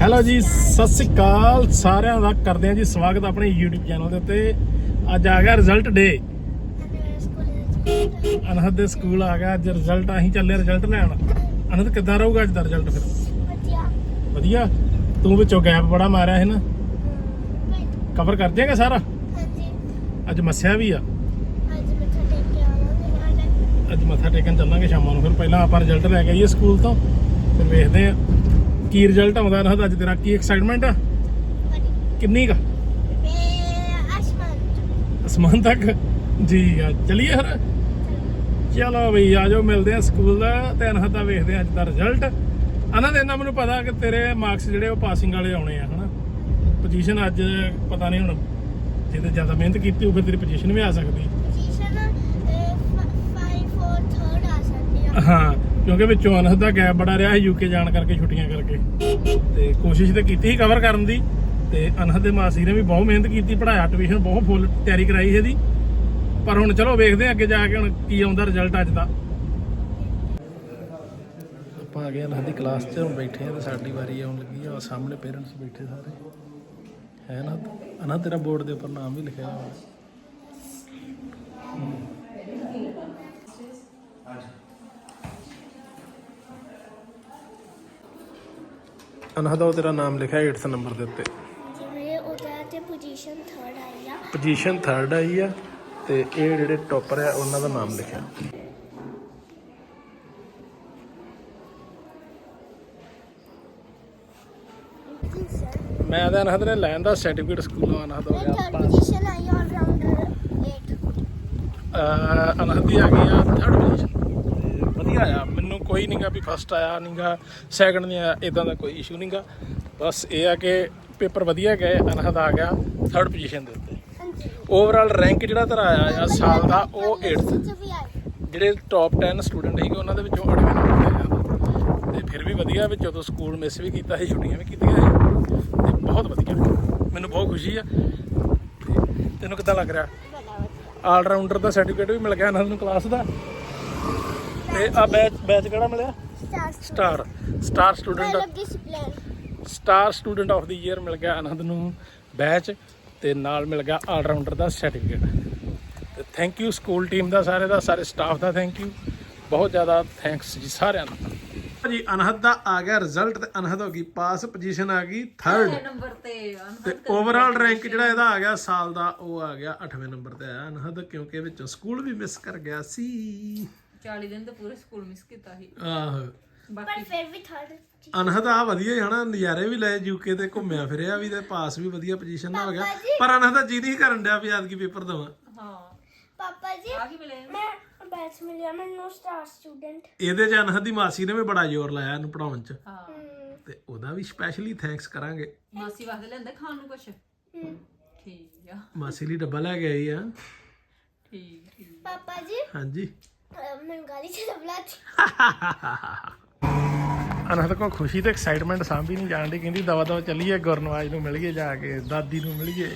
Hello ਜੀ ਸਤਿ ਸ੍ਰੀ ਅਕਾਲ ਸਾਰਿਆਂ ਦਾ। ਕਰਦੇ ਹਾਂ ਜੀ ਸਵਾਗਤ ਆਪਣੇ YouTube ਚੈਨਲ ਦੇ ਉੱਤੇ। ਅੱਜ ਆ ਗਿਆ ਰਿਜ਼ਲਟ ਡੇ ਅਨਹਦ ਦੇ ਸਕੂਲ ਆ ਗਿਆ। ਅੱਜ ਰਿਜ਼ਲਟ ਅਸੀਂ ਚੱਲੇ ਰਿਜ਼ਲਟ ਲੈਣ। ਅਨਹਦ ਕਿੱਦਾਂ ਰਹੂਗਾ ਅੱਜ ਦਾ ਰਿਜ਼ਲਟ ਫਿਰ? ਵਧੀਆ। ਤੂੰ ਵਿੱਚੋਂ ਗੈਪ ਬੜਾ ਮਾਰਿਆ ਹੈ ਨਾ। ਕਵਰ ਕਰ ਦੇਗਾ ਸਾਰਾ? ਅੱਜ ਮੱਸਿਆ ਵੀ ਆ। ਅੱਜ ਮੱਥਾ ਟੇਕਣ ਚੱਲਾਂਗੇ ਸ਼ਾਮਾਂ ਨੂੰ। ਫਿਰ ਪਹਿਲਾਂ ਆਪਾਂ ਰਿਜ਼ਲਟ ਲੈ ਕੇ ਆਈਏ ਸਕੂਲ ਤੋਂ। ਫਿਰ ਵੇਖਦੇ ਆ ਕੀ ਰਿਜ਼ਲਟ ਆਉਂਦਾ ਅਨਹਦ ਅੱਜ ਤੇਰਾ ਕੀ ਐਕਸਾਈਟਮੈਂਟ ਆ? ਕਿੰਨੀ ਕਾ? ਅਸਮਾਨ ਤੱਕ? ਜੀ ਆ ਚਲਿਏ ਫਿਰ? ਚਲੋ ਬਈ ਆ ਜਾਓ ਮਿਲਦੇ ਆ ਸਕੂਲ ਦਾ ਤੇ ਅਨਹਦ ਦਾ ਵੇਖਦੇ ਆ ਅੱਜ ਦਾ ਰਿਜ਼ਲਟ ਇਹਨਾਂ ਮੈਨੂੰ ਪਤਾ ਕਿ ਤੇਰੇ ਮਾਰਕਸ ਜਿਹੜੇ ਉਹ ਪਾਸਿੰਗ ਵਾਲੇ ਆਉਣੇ ਆ ਹਨਾ? ਪੋਜੀਸ਼ਨ ਅੱਜ ਪਤਾ ਨਹੀਂ ਹੁਣ ਜਿਹਦੇ ਜ਼ਿਆਦਾ ਮਿਹਨਤ ਕੀਤੀ ਉਹ ਫਿਰ ਤੇਰੀ ਪੋਜੀਸ਼ਨ ਵੀ ਆ ਸਕਦੀ। ਹਾਂ ਕਿਉਂਕਿ ਵਿੱਚੋਂ ਅਨਹਦ ਦਾ ਗੈਪ ਬੜਾ ਰਿਹਾ ਸੀ ਯੂਕੇ ਜਾਣ ਕਰਕੇ ਛੁੱਟੀਆਂ ਕਰਕੇ। ਤੇ ਕੋਸ਼ਿਸ਼ ਤੇ ਕੀਤੀ ਸੀ ਕਵਰ ਕਰਨ ਦੀ, ਤੇ ਅਨਹਦ ਦੇ ਮਾਸੀ ਨੇ ਵੀ ਬਹੁਤ ਮਿਹਨਤ ਕੀਤੀ ਪੜਾਇਆ ਟਿਊਸ਼ਨ ਬਹੁਤ ਫੁੱਲ ਤਿਆਰੀ ਕਰਾਈ ਇਹਦੀ। ਪਰ ਹੁਣ ਚਲੋ ਵੇਖਦੇ ਹਾਂ ਅੱਗੇ ਜਾ ਕੇ ਹੁਣ ਕੀ ਆਉਂਦਾ ਰਿਜ਼ਲਟ ਅੱਜ ਦਾ। ਆਪਾਂ ਆ ਗਏ ਅਨਹਦ ਦੀ ਕਲਾਸ 'ਚ, ਹੁਣ ਬੈਠੇ ਆ ਤੇ ਸਾਡੀ ਵਾਰੀ ਆਉਣ ਲੱਗੀ ਆ ਸਾਹਮਣੇ ਪੇਰੈਂਟਸ ਬੈਠੇ ਸਾਰੇ। ਹੈ ਨਾ? ਅਨਹਦ ਤੇਰਾ ਬੋਰਡ ਦੇ ਉੱਪਰ ਨਾਮ ਵੀ ਲਿਖਿਆ ਹੋਇਆ। ਅਨਹਦ ਉਹ ਤੇਰਾ ਨਾਮ ਲਿਖਿਆ 8th ਨੰਬਰ ਦੇ ਉੱਤੇ। ਪੋਜੀਸ਼ਨ 3rd ਆਈ ਆ। ਪੋਜੀਸ਼ਨ 3rd ਆਈ ਆ ਤੇ ਇਹ ਜਿਹੜੇ ਟੌਪਰ ਆ ਉਹਨਾਂ ਦਾ ਨਾਮ ਲਿਖਿਆ। ਮੈਂ ਤਾਂ ਅਨਹਦ ਨੇ ਲੈਣ ਦਾ ਸਰਟੀਫਿਕੇਟ ਸਕੂਲੋਂ ਅਨਹਦ ਹੋ ਗਿਆ ਥਰਡ ਪੋਜੀਸ਼ਨ ਆਈ ਆਲ ਰਾਊਂਡਰ 8 ਅਹ ਅਨਹਦ ਦੀ ਆ ਗਈ ਆ 3rd ਪੋਜੀਸ਼ਨ ਵਧੀਆ ਆ ਮੈਨੂੰ ਕੋਈ ਨਹੀਂਗਾ ਵੀ ਫਸਟ ਆਇਆ ਨਹੀਂਗਾ ਸੈਕੰਡ ਨਹੀਂ ਆਇਆ ਇਦਾਂ ਦਾ ਕੋਈ ਇਸ਼ੂ ਨਹੀਂਗਾ ਬਸ ਇਹ ਆ ਕਿ ਪੇਪਰ ਵਧੀਆ ਗਏ ਅਨਹਦ ਆ ਗਿਆ 3rd ਪੋਜੀਸ਼ਨ ਦੇ ਉੱਤੇ। ਓਵਰਆਲ ਰੈਂਕ ਜਿਹੜਾ ਤੇਰਾ ਆਇਆ ਆ ਸਾਲ ਦਾ ਉਹ 8th ਚ ਵੀ ਆਈ ਜਿਹੜੇ ਟੌਪ 10 ਸਟੂਡੈਂਟ ਸੀਗੇ ਉਹਨਾਂ ਦੇ ਵਿੱਚੋਂ 8ਵੇਂ ਨੰਬਰ ਤੇ ਆਇਆ। ਤੇ ਫਿਰ ਵੀ ਵਧੀਆ ਵਿੱਚ ਜਦੋਂ ਸਕੂਲ ਮਿਸ ਵੀ ਕੀਤਾ ਸੀ ਛੁੱਟੀਆਂ ਵੀ ਕੀਤੀਆਂ ਸੀ ਤੇ ਬਹੁਤ ਵਧੀਆ। ਮੈਨੂੰ ਬਹੁਤ ਖੁਸ਼ੀ ਆ। ਤੈਨੂੰ ਕਿੱਦਾਂ ਲੱਗ ਰਿਹਾ? ਆਲ ਰਾਊਂਡਰ ਦਾ ਸਰਟੀਫਿਕੇਟ ਵੀ ਮਿਲ ਗਿਆ ਇਹਨਾਂ ਨੂੰ ਕਲਾਸ ਦਾ? ਤੇ ਆ ਬੈਚ ਬੈਚ ਕਿਹੜਾ ਮਿਲਿਆ? Star star star student of discipline star student of the year ਮਿਲ ਗਿਆ ਆਨੰਦ ਨੂੰ ਬੈਚ ਤੇ ਨਾਲ ਮਿਲ ਗਿਆ ਆਲ ਰਾਊਂਡਰ ਦਾ ਸਰਟੀਫਿਕੇਟ ਤੇ ਥੈਂਕ ਯੂ ਸਕੂਲ ਟੀਮ ਦਾ ਸਾਰੇ ਦਾ ਸਾਰੇ ਸਟਾਫ ਦਾ ਥੈਂਕ ਯੂ ਬਹੁਤ ਜ਼ਿਆਦਾ ਥੈਂਕਸ ਜੀ ਸਾਰਿਆਂ ਦਾ। ਜੀ ਅਨਹਦ ਦਾ ਆ ਗਿਆ ਰਿਜ਼ਲਟ ਤੇ ਅਨਹਦ ਹੋ ਗਈ ਪਾਸ ਪੋਜੀਸ਼ਨ ਆ ਗਈ 3rd ਨੰਬਰ ਤੇ ਤੇ ਓਵਰਆਲ ਰੈਂਕ ਜਿਹੜਾ ਇਹਦਾ ਆ ਗਿਆ ਸਾਲ ਦਾ ਉਹ ਆ ਗਿਆ 8ਵੇਂ ਨੰਬਰ ਤੇ ਆਇਆ ਅਨਹਦ ਕਿਉਂਕਿ ਵਿੱਚੋਂ ਸਕੂਲ ਵੀ ਮਿਸ ਕਰ ਗਿਆ ਸੀ। 40 ਦਿਨ ਤਾਂ ਪੂਰੇ ਸਕੂਲ ਮਿਸ ਕੀਤਾ ਸੀ। ਆਹੋ। ਪਰ ਫਿਰ ਵੀ ਥਰਡ ਅਨਹਦ ਆ ਵਧੀਆ ਹੀ ਹਨਾ ਨਜ਼ਾਰੇ ਵੀ ਲਏ ਯੂਕੇ ਤੇ ਘੁੰਮਿਆ ਫਿਰਿਆ ਵੀ ਤੇ ਪਾਸ ਵੀ ਵਧੀਆ ਪੋਜੀਸ਼ਨ ਨਾਲ ਹੋ ਗਿਆ। ਪਰ ਅਨਹਦ ਦਾ ਜੀ ਨਹੀਂ ਕਰਨ ਡਿਆ ਵੀ ਐਤਕੀ ਪੇਪਰ ਦਵਾਂ। ਹਾਂ। ਪਾਪਾ ਜੀ ਆ ਕੀ ਮਿਲੇ? ਮੈਂ ਬੈਚ ਮਿਲਿਆ ਮੈਨੂੰ ਸਟਾਰ ਸਟੂਡੈਂਟ ਇਹਦੇ ਚ ਅਨਹਦ ਦੀ ਮਾਸੀ ਨੇ ਵੀ ਬੜਾ ਜ਼ੋਰ ਲਾਇਆ ਇਹਨੂੰ ਪੜਾਉਣ ਚ। ਹਾਂ। ਤੇ ਉਹਦਾ ਵੀ ਸਪੈਸ਼ਲੀ ਥੈਂਕਸ ਕਰਾਂਗੇ। ਮਾਸੀ ਵਾਸਤੇ ਲੈਂਦਾ ਖਾਣ ਨੂੰ ਕੁਛ? ਠੀਕ ਆ। ਮਾਸੀ ਲਈ ਡੱਬਾ ਲੈ ਕੇ ਆਈ ਆ। ਠੀਕ ਠੀਕ। ਪਾਪਾ ਜੀ। ਹਾਂਜੀ। ਮੈਨੂੰ ਗਾਲੀ ਚ ਦਬਲਾ ਅਨਹਦ ਕੋ ਖੁਸ਼ੀ ਤੇ ਐਕਸਾਈਟਮੈਂਟ ਸਾਂਭੀ ਨਹੀਂ ਜਾਣ ਦੀ ਕਹਿੰਦੀ ਦਵਾ ਦਵਾ ਚੱਲੀਏ ਗੁਰਨਵਾਜ ਨੂੰ ਮਿਲੀਏ ਜਾ ਕੇ ਦਾਦੀ ਨੂੰ ਮਿਲੀਏ।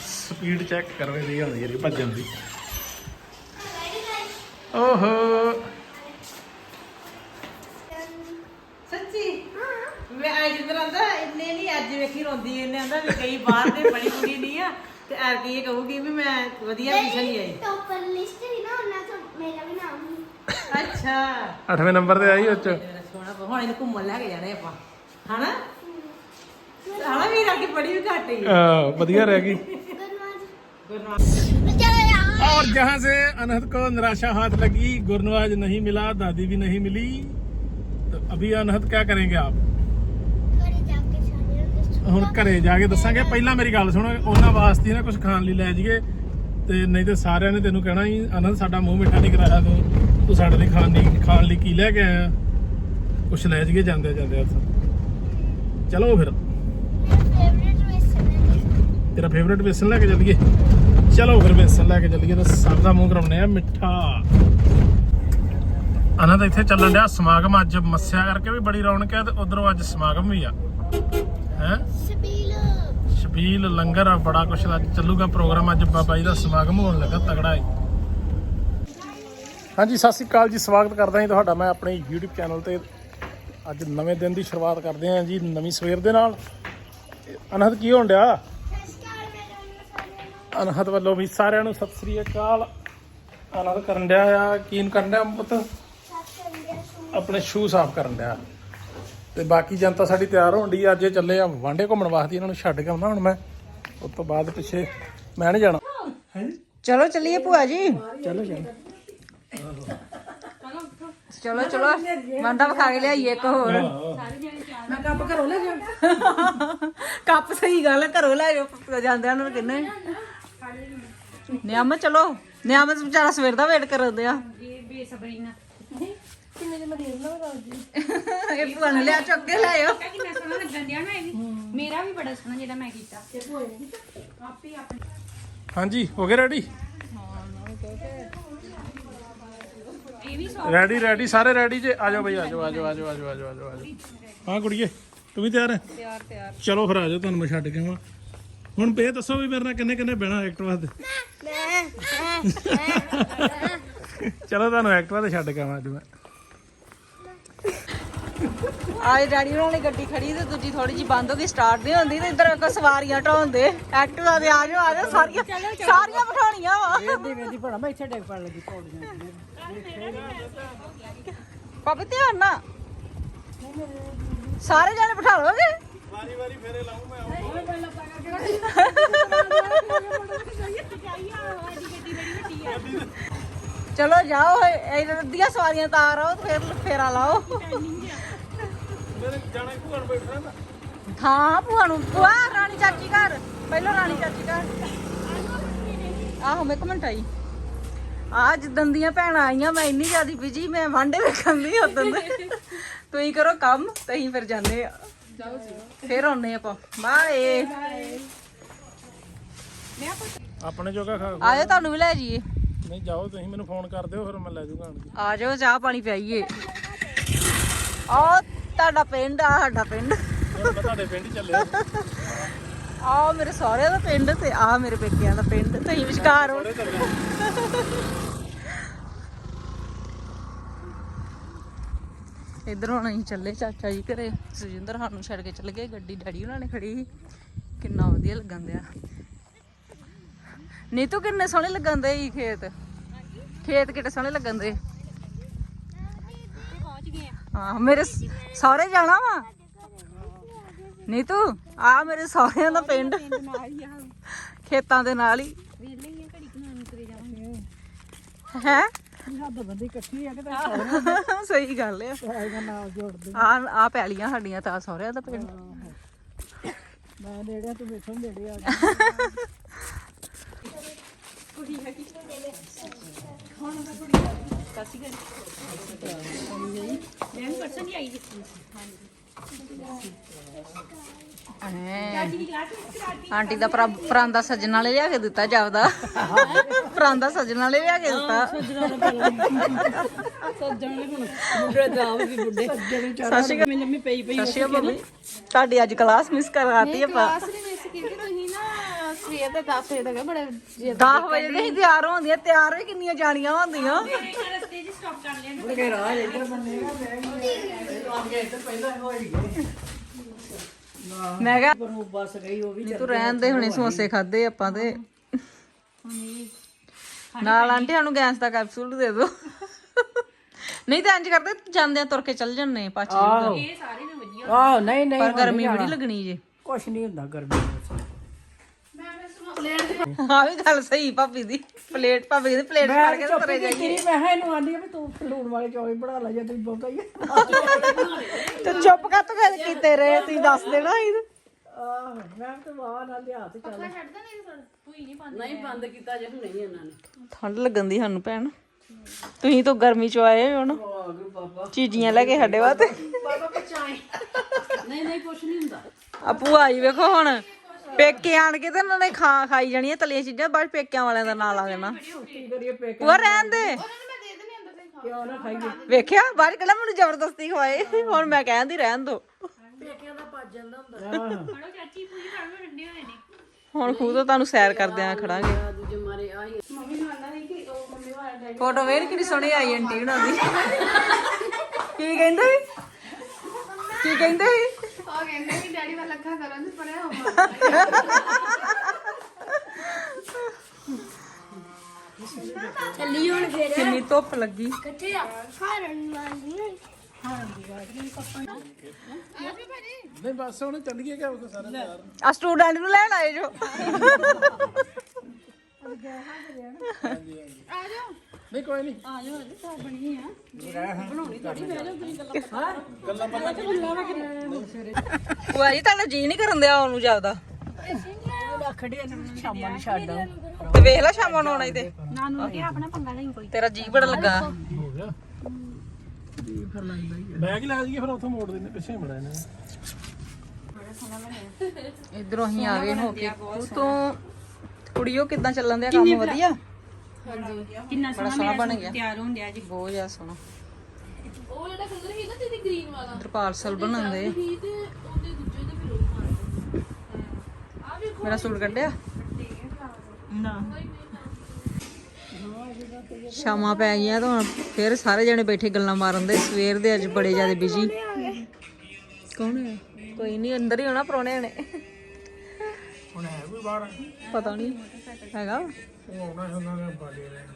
ਸਪੀਡ ਚੈੱਕ ਕਰਵੇ ਦੀ ਹੁੰਦੀ ਜਿਹੜੀ ਭੱਜਣ ਦੀ। ਓਹੋ। ਸੱਚੀ? ਮੈਂ ਅੱਜ ਜਿੰਦਰ ਆਂਦਾ ਇੰਨੇ ਨਹੀਂ ਅੱਜ ਵੇਖੀ ਰੋਂਦੀ ਇਹਨੇ ਆਂਦਾ ਵੀ ਕਈ ਬਾਹਰ ਦੇ ਬੜੀ ਕੁੜੀ ਨਹੀਂ ਆ। ਤੇ ਐਰ ਕੀ ਇਹ ਕਹੂਗੀ ਵੀ ਮੈਂ ਵਧੀਆ ਪੋਜੀਸ਼ਨ ਨਹੀਂ ਆਈ ਟੌਪਰ ਲਿਸਟ ਹੀ ਨਾ ਉਹਨਾਂ ਤੋਂ ਮੇਰਾ ਵੀ ਨਾਮ ਹੀ ਅੱਛਾ 8ਵੇਂ ਨੰਬਰ ਤੇ ਆਈ ਉਹ ਚ ਮੇਰਾ ਸੋਹਣਾ ਪੁੱਤ, ਹੁਣ ਇਹਨੂੰ ਘੁੰਮਣ ਲੈ ਕੇ ਜਾਣੇ ਆਪਾਂ ਹਨਾ ਹਨਾ ਵੀ ਰਾਕੀ ਬੜੀ ਵੀ ਘੱਟ ਹੀ ਆਹ, ਵਧੀਆ ਰਹਿ ਗਈ ਗੁਰਨਾਜ ਗੁਰਨਾਮ ਚਲੋ ਯਾਰ और जहाँ से अनहद को निराशा हाथ लगी गुरनवाज नहीं मिला दादी भी नहीं मिली तो अभी अनहद क्या करेंगे आप ਹੁਣ ਘਰੇ ਜਾ ਕੇ ਦੱਸਾਂਗੇ। ਪਹਿਲਾਂ ਮੇਰੀ ਗੱਲ ਸੁਣੋ, ਉਹਨਾਂ ਵਾਸਤੇ ਨਾ ਕੁਝ ਖਾਣ ਲਈ ਲੈ ਜਾਈਏ। ਤੇ ਨਹੀਂ ਤੇ ਸਾਰਿਆਂ ਨੇ ਤੈਨੂੰ ਕਹਿਣਾ ਹੀ ਅਨੰਦ, ਸਾਡਾ ਮੂੰਹ ਮਿੱਠਾ ਨਹੀਂ ਕਰਾਇਆ ਤੂੰ। ਤੂੰ ਸਾਡੇ ਲਈ ਖਾਣ ਲਈ ਖਾਣ ਲਈ ਕੀ ਲੈ ਕੇ ਆਇਆ? ਕੁਛ ਲੈ ਜਾਈਏ ਜਾਂਦੇ ਜਾਂਦੇ ਉੱਥੇ। ਚਲੋ ਫਿਰ। ਤੇਰਾ ਫੇਵਰੇਟ ਵੇਸਨ ਲੈ ਕੇ ਚੱਲੀਏ। ਚਲੋ ਫਿਰ ਵੇਸਨ ਲੈ ਕੇ ਚੱਲੀਏ ਤਾਂ ਸਭ ਦਾ ਮੂੰਹ ਕਰਾਉਣੇ ਆ ਮਿੱਠਾ। ਅਨੰਦ ਇੱਥੇ ਚੱਲਣ ਡਿਆ ਸਮਾਗਮ ਅੱਜ ਮੱਸਿਆ ਕਰਕੇ ਵੀ ਬੜੀ ਰੌਣਕ ਹੈ ਤੇ ਉਧਰੋਂ ਅੱਜ ਸਮਾਗਮ ਵੀ ਆ। ਹੈ? ਸਬੀਲ ਛਬੀਲ ਲੰਗਰ ਆ ਬੜਾ ਕੁਛ ਅੱਜ ਚੱਲੂਗਾ ਪ੍ਰੋਗਰਾਮ ਅੱਜ ਬਾਬਾ ਜੀ ਦਾ ਸਮਾਗਮ ਹੋਣ ਲੱਗਾ ਤਗੜਾ ਹੈ ਹਾਂਜੀ ਸਤਿ ਸ੍ਰੀ ਅਕਾਲ ਜੀ ਸਵਾਗਤ ਕਰਦਾ ਹਾਂ ਤੁਹਾਡਾ ਮੈਂ ਆਪਣੇ YouTube ਚੈਨਲ ਤੇ। ਅੱਜ ਨਵੇਂ ਦਿਨ ਦੀ ਸ਼ੁਰੂਆਤ ਕਰਦੇ ਹਾਂ ਜੀ ਨਵੀਂ ਸਵੇਰ ਦੇ ਨਾਲ। ਅਨਹਦ ਕੀ ਹੋਣ ਡਿਆ? ਅਨਹਦ ਵੱਲੋਂ ਵੀ ਸਾਰਿਆਂ ਨੂੰ ਸਤਿ ਸ੍ਰੀ ਅਕਾਲ। ਅਨਹਦ ਕਰਨ ਡਿਆ ਆ ਕੀਨ ਕਰਨ ਡਿਆ ਪੁੱਤ? ਆਪਣੇ ਸ਼ੂ ਸਾਫ਼ ਕਰਨ ਡਿਆ। ਤੇ ਬਾਕੀ ਜਨਤਾ ਸਾਡੀ ਤਿਆਰ ਹੋਣ ਦੀ ਅੱਜ ਇਹ ਚੱਲੇ ਆ ਵਾਂਡੇ ਘੁੰਮਣ ਵਾਸਤੇ ਇਹਨਾਂ ਨੂੰ ਛੱਡ ਕੇ ਆਉਣਾ ਹੁਣ ਮੈਂ। ਉਸ ਤੋਂ ਬਾਅਦ ਪਿੱਛੇ ਮੈਂ ਨਹੀਂ ਜਾਣਾ। ਚਲੋ ਚੱਲੀਏ ਭੂਆ ਜੀ। ਚਲੋ ਚਲੋ। ਚਲੋ ਚਲੋ। ਵਾਂਡਾ ਵਿਖਾ ਕੇ ਲਿਆਈਏ ਇੱਕ ਹੋਰ। ਮੈਂ ਕੱਪ ਘਰੋਂ ਲੈ ਜਾ ਕੱਪ ਸਹੀ ਗੱਲ ਹੈ, ਘਰੋਂ ਲੈ ਜਾਓ। ਜਾਂਦਿਆਂ ਨੂੰ ਕਿੰਨੇ? ਨਿਆਮਤ ਚਲੋ। ਨਿਆਮਤ ਵਿਚਾਰਾ ਸਵੇਰ ਦਾ ਵੇਟ ਕਰਦੇ ਆ। ਇਹ ਬੇਸਬਰੀ ਨਾ ਇਹ ਭੂਆ ਨੇ ਲਿਆ ਚੁੱਕ ਕੇ ਲੈ ਆਓ ਕਿੰਨਾ ਸੋਹਣਾ ਲੱਗਣ ਡਿਆ ਨਾ ਇਹ ਵੀ। ਮੇਰਾ ਵੀ ਬੜਾ ਸੋਹਣਾ ਜਿਹੜਾ ਮੈਂ ਕੀਤਾ। ਆਪੇ ਆਪਣੇ ਹਾਂਜੀ ਹੋ ਗਏ ਰੈਡੀ ਇਹ ਵੀ ਸੋ ਰੈਡੀ ਰੈਡੀ ਸਾਰੇ ਰੈਡੀ ਜੇ। ਆ ਜਾਓ ਬਈ ਆ ਜਾਓ ਆ ਜਾਓ ਆ ਜਾਓ ਆ ਜਾਓ ਆ ਜਾਓ ਆ ਜਾਓ, ਆ ਜਾਓ। ਹਾਂ ਕੁੜੀਏ ਤੂੰ ਵੀ ਤਿਆਰ ਹੈ? ਤਿਆਰ ਤਿਆਰ। ਚਲੋ ਫਿਰ ਆ ਜਾਓ ਤੁਹਾਨੂੰ ਮੈਂ ਛੱਡ ਕੇ ਆਵਾਂ। ਹੁਣ ਇਹ ਦੱਸੋ ਵੀ ਮੇਰੇ ਨਾਲ ਕਿੰਨੇ ਕਿੰਨੇ ਬਹਿਣਾ ਐਕਟਿਵਾ ਤੇ ਚਲੋ ਤੁਹਾਨੂੰ ਐਕਟਿਵਾ ਤੇ ਛੱਡ ਕੇ ਆਵਾਂ ਅੱਜ ਮੈਂ। ਆਏ ਡੈਡੀ ਉਹਨਾਂ ਨੇ ਗੱਡੀ ਖੜੀ ਤੇ ਦੂਜੀ ਥੋੜੀ ਜੀ ਬੰਦ ਹੋ ਗਈ ਸਟਾਰਟ ਨਹੀਂ ਹੁੰਦੀ ਤੇ ਇੱਧਰ ਕੋ ਸਵਾਰੀਆਂ ਢਾਉਂਦੇ ਐਕਟਿਵਾ ਤੇ ਆ ਜਾਓ ਆ ਜਾਓ ਸਾਰੀਆਂ ਸਾਰੀਆਂ ਬਿਠਾਉਣੀਆਂ ਵਾ। ਵੇਂਦੀ ਵੇਂਦੀ ਭਣਾ ਮੈਂ ਇੱਥੇ ਡਿੱਗ ਪਣ ਲੱਗੀ ਪੌੜੀਆਂ ਪਾਪੇ ਧਿਆਨ ਨਾ ਸਾਰੇ ਜਾਣੇ ਬਿਠਾ ਲੋਗੇ ਵਾਰੀ ਵਾਰੀ ਫੇਰੇ ਲਾਉਂ ਮੈਂ ਚਲੋ ਜਾਓ ਇਹ ਅੱਧੀਆਂ ਸਵਾਰੀਆਂ ਤਾਂ ਆ ਰਹੋ ਤੇ ਫਿਰ ਫੇਰਾ ਲਾਓ। ਮੇਰੇ ਜਾਣਾ ਭੂਣ ਬੈਠਣਾ ਨਾ ਹਾਂ ਭੂਆ ਨੂੰ ਭੂਆ ਰਾਣੀ ਚਾਚੀ ਘਰ ਪਹਿਲਾਂ ਰਾਣੀ ਚਾਚੀ ਘਰ। ਆਹੋ ਮੈਂ ਕਮੈਂਟ ਆਈ। ਆ ਜਿੱਦਣ ਦੀਆਂ ਭੈਣਾਂ ਆਈਆਂ ਮੈਂ ਇੰਨੀ ਜ਼ਿਆਦਾ ਬਿਜ਼ੀ ਮੈਂ ਵਾਂਡੇ ਵੇਖਣ ਦੀ ਉਦੋਂ ਤੁਸੀਂ ਕਰੋ ਕੰਮ ਤੇ ਅਸੀਂ ਫਿਰ ਜਾਂਦੇ ਆ। ਫਿਰ ਆਉਨੇ ਆਪਾਂ। ਬਾਏ। ਆਪਣੇ ਜੋਗਾ ਖਾ ਆਜੋ ਤੁਹਾਨੂੰ ਵੀ ਲੈ ਜਾਈਏ। ਨਹੀਂ ਜਾਓ ਤੁਸੀਂ ਮੈਨੂੰ ਫੋਨ ਕਰ ਦਿਓ ਫਿਰ ਮੈਂ ਲੈ ਜਾਊਗਾ ਆਣ ਕੇ। ਆ ਜਾਓ ਚਾਹ ਪਾਣੀ ਪਿਆਈਏ। ਆ ਤੁਹਾਡਾ ਪਿੰਡ ਆ ਸਾਡਾ ਪਿੰਡ। ਮੈਂ ਤੁਹਾਡੇ ਪਿੰਡ ਹੀ ਚੱਲਿਆ। ਆ ਮੇਰੇ ਸਹੁਰਿਆਂ ਦਾ ਪਿੰਡ ਤੇ ਆ ਮੇਰੇ ਪੇਕਿਆਂ ਦਾ ਪਿੰਡ। ਤੁਸੀਂ ਵਿਚਕਾਰ ਹੋ। ਇੱਧਰ ਹੁਣ ਅਸੀਂ ਚੱਲੇ ਚਾਚਾ ਜੀ ਘਰੇ। ਸੁਜਿੰਦਰ ਸਾਨੂੰ ਛੱਡ ਕੇ ਚੱਲ ਗਏ। ਗੱਡੀ ਡੈਡੀ ਉਹਨਾਂ ਨੇ ਖੜੀ ਸੀ। ਕਿੰਨਾ ਵਧੀਆ ਲੱਗਣ ਦਿਆ। ਨੀਤੂ ਕਿੰਨੇ ਸੋਹਣੇ ਲੱਗਣ ਦੇ ਹੀ ਖੇਤ? ਖੇਤ ਕਿੱਡੇ ਸੋਹਣੇ ਲੱਗਣ ਦੇ ਹਾਂ, ਮੇਰੇ ਸ- ਜਾਣਾ ਵਾ? ਨੀਤੂ, ਆ ਮੇਰੇ ਸਹੁਰਿਆਂ ਦਾ ਪਿੰਡ। ਖੇਤਾਂ ਦੇ ਨਾਲ ਹੀ ਹੈ? ਸਹੀ ਗੱਲ ਆ। ਆ ਆ ਪੈਲੀਆਂ ਸਾਡੀਆਂ ਤਾਂ ਸਹੁਰਿਆਂ ਦਾ ਪਿੰਡ। ਮੈਂ ਨੇੜੇ ਤੂੰ ਵੇਖੋ ਨੇੜੇ ਆ ਮੈਂ ਵੀ ਪਰਸਨ ਹੀ ਆਈ ਦਿੱਤੀ ਹੈਂ। ਆਂਟੀ ਦਾ ਪਰਾ- ਪਰਾਂਦਾ ਸੱਜਣ ਵਾਲੇ ਲਿਆ ਕੇ ਦਿੱਤਾ ਜਾਵਦਾ ਪਰਾਂਦਾ ਸੱਜਣ ਵਾਲੇ ਲਿਆ ਕੇ ਦਿੱਤਾ। ਮੁੰਡੇ ਦਾ ਵੀ ਬੁੱਢੇ ਸ਼੍ਰੀ ਅਕਾਲ। ਮੰਮੀ ਤੁਹਾਡੀ ਅੱਜ ਕਲਾਸ ਮਿਸ ਕਰਵਾਤੀ ਆਪਾਂ। ਕਲਾਸ ਨਹੀਂ ਮਿਸ ਕੀਤੀ ਸਵੇਰ ਦੇ 10 ਵਜੇ ਤੱਕ ਬੜੇ 10 ਵਜੇ ਦੇ ਹੀ ਤਿਆਰ ਹੁੰਦੀਆਂ ਤਿਆਰ ਵੀ ਕਿੰਨੀਆਂ ਜਾਣੀਆਂ ਹੁੰਦੀਆਂ? ਰਸਤੇ 'ਚ ਸਟਾਪ ਕਰ ਲਿਆ ਮੁਰਗੇ ਰਾਹ ਇੱਧਰ ਬੰਨੇ ਇੱਧਰ ਪਹਿਲਾਂ ਹੋਈ ਗਏ ਮੈਂ ਕਿਹਾ ਪਰ ਉਹ ਬੱਸ ਗਈ ਉਹ ਵੀ ਤੂੰ ਰਹਿਣ ਦੇ ਹੁਣੇ ਸਮੋਸੇ ਖਾਦੇ ਆਪਾਂ ਤੇ। ਨਾਲ ਆਂਟੀ ਸਾਨੂੰ ਗੈਸ ਦਾ ਕੈਪਸੂਲ ਦੇ ਦਿਓ। ਨਹੀਂ ਤਾਂ ਇੰਜ ਕਰਦੇ ਜਾਂਦੇ ਤੁਰ ਕੇ ਚੱਲ ਜੰਨੇ ਪਾਚੀ ਇਹ ਸਾਰੇ ਨੇ ਵਧੀਆ। ਆਹ ਨਹੀਂ ਨਹੀਂ ਪਰ ਗਰਮੀ ਬੜੀ ਲੱਗਣੀ ਜੇ। ਕੁਛ ਨਹੀਂ ਹੁੰਦਾ ਗਰਮੀ। ਆ ਵੀ ਗੱਲ ਸਹੀ ਭਾਬੀ ਦੀ। ਪਲੇਟ ਭਾਬੀ ਦੀ ਪਲੇਟ ਫੜ ਕੇ ਤੇ ਤੁਰੇ ਜਾਈਏ। ਤੇਰੀ ਮੈਂ ਕਿਹਾ ਇਹਨੂੰ ਆਂਦੀ ਆ ਵੀ ਤੂੰ ਲੂਣ ਵਾਲੇ ਚੌਲ ਹੀ ਬਣਾ ਲੈ ਜੇ ਤੂੰ ਬਹੁਤਾ ਹੀ ਤੇ ਚੁੱਪ ਕਰ ਤੂੰ ਗੱਲ ਕੀਤੇ ਰਹੇ ਤੁਸੀਂ ਦੱਸ ਦੇਣਾ ਸੀ। ਆਹ ਮੈਂ ਤਾਂ ਵਾਹ ਨਾਲ ਲਿਆ ਤੇ ਚੱਲ। ਠੰਡ ਲੱਗਣ ਦੀ ਸਾਨੂੰ ਭੈਣ। ਤੁਸੀਂ ਤਾਂ ਗਰਮੀ ਚ ਆਏ ਹੋ ਨਾ। ਚੀਜ਼ੀਆਂ ਲੈ ਕੇ ਸਾਡੇ ਵਾਸਤੇ। ਨਹੀਂ ਨਹੀਂ ਕੁਛ ਨਹੀਂ ਹੁੰਦਾ। ਆਪੂ ਆਈ ਵੇਖੋ ਹੁਣ। ਪੇਕੇ ਆਣ ਕੇ ਤੇ ਇਹਨਾਂ ਨੇ ਖਾ ਖਾਈ ਜਾਣੀਆਂ ਤਲੀਆਂ ਚੀਜ਼ਾਂ ਬਾਅਦ ਪੇਕਿਆਂ ਵਾਲਿਆਂ ਦਾ ਨਾਂ ਲਾ ਦੇਣਾ। ਕੀ ਕਰੀਏ ਪੇਕੇ ਉਹ ਰਹਿਣ ਦੇ। ਕਿਉਂ ਨਾ ਖਾਈਏ? ਵੇਖਿਆ 'ਚ ਕਹਿੰਦਾ ਮੈਨੂੰ ਜ਼ਬਰਦਸਤੀ ਖਵਾਏ। ਹੁਣ ਮੈਂ ਕਹਿੰਦੀ ਰਹਿਣ ਦੋ। ਫੜੋ ਚਾਚੀ ਪੂਰੀ ਫੜ ਲਓ ਠੰਡੇ ਹੋਏ ਨੇ। ਹੁਣ ਖੂਦ ਤੋਂ ਤੁਹਾਨੂੰ ਸੈਰ ਕਰਦਿਆਂ ਖੜਾਂਗੇ। ਫੋਟੋ ਵੇਖ ਕਿੰਨੀ ਸੋਹਣੀ ਆਈ ਆਂਟੀ ਉਹਨਾਂ ਦੀ। ਕੀ ਕਹਿੰਦੇ? ਕੀ ਕਹਿੰਦੇ? ਸੀ ਉਹ ਕਹਿੰਦੇ ਕਿ ਡੈਡੀ ਵੱਲ ਅੱਖਾਂ ਕਰਨ ਤੇ ਪਰੇ ਹੋ ਚੱਲੀ ਹੁਣ ਫੇਰ। ਕਿੰਨੀ ਧੁੱਪ ਲੱਗੀ? ਕਿੱਥੇ ਆ। ਹਾਰਨ ਵਾਲੀ ਨਹੀਂ ਬਸ ਹੁਣ ਚੱਲੀਏ ਕਿ ਉਹ ਸਾਰਾ ਤਿਆਰ। ਆ ਸਟੂਡੈਂਟ ਨੂੰ ਲੈਣ ਆਏ ਜੋ। ਨਹੀਂ ਕੋਈ ਨਹੀਂ। ਭੂਆ ਜੀ ਤੁਹਾਡਾ ਜੀ ਨਹੀਂ ਕਰਨ ਦਿਆ ਉਹਨੂੰ ਜਾਪਦਾ। ਤੇ ਵੇਖ ਲੈ ਸ਼ਾਮਾਂ ਨੂੰ ਆਉਣਾ ਈ ਤੇ। ਨਾਨੂ ਕਿ ਆਪਣਾ ਪੰਗਾ ਨਹੀਂ ਕੋਈ। ਤੇਰਾ ਜੀ ਬੜਾ ਲੱਗਾ। ਹੋ ਗਿਆ। ਬੈਗ ਲੈ ਜਾਈਏ ਫਿਰ ਉੱਥੋਂ ਮੋੜ ਦਿੰਦੇ ਪਿੱਛੇ ਮੁੜਾ ਇਹਨਾਂ ਇਧਰੋਂ ਅਸੀਂ ਆ ਗਏ ਹੋ ਕੇ। ਤੂੰ ਕੁੜੀਓ ਕਿੱਦਾਂ ਚੱਲਣ ਦਿਆ? ਕੰਮ ਵਧੀਆ? ਕਿੰਨਾ ਬੜਾ ਸੋਹਣਾ ਬਣ ਗਿਆ। ਤਿਆਰ ਹੋਣ ਡਿਆ ਜੀ। ਬਹੁਤ ਜ਼ਿਆਦਾ ਸੋਹਣਾ। ਉਹ ਜਿਹੜਾ ਕਲਰ ਸੀ ਨਾ ਤੇ ਗ੍ਰੀਨ ਵਾਲਾ। ਇਧਰ ਪਾਰਸਲ ਬਣਾਉਂਦੇ ਸੀ ਤੇ ਉਹਦੇ ਦੂਜੇ ਦੇ ਫਿਰ ਉਹ ਮਾਰਦੇ ਮੇਰਾ ਸੂਟ ਕੱਢਿਆ? ਸ਼ਾਮਾਂ ਪੈ ਗਈਆਂ ਤਾਂ ਹੁਣ ਫਿਰ ਸਾਰੇ ਜਣੇ ਬੈਠੇ ਗੱਲਾਂ ਮਾਰਨ ਦੇ। ਸਵੇਰ ਦੇ ਅੱਜ ਬੜੇ ਜ਼ਿਆਦਾ ਬਿਜ਼ੀ ਕੌਣ ਹੈ? ਕੋਈ ਨਹੀਂ ਅੰਦਰ ਹੀ ਹੋਣਾ ਪਰੋਣੇ ਨੇ ਹੁਣ ਹੈ ਕੋਈ ਬਾਹਰ? ਪਤਾ ਨਹੀਂ। ਹੈਗਾ ਉਹ ਆਉਣਾ ਹੈ ਉਹਨਾਂ ਨੇ ਬਾਲੇ ਲੈਣ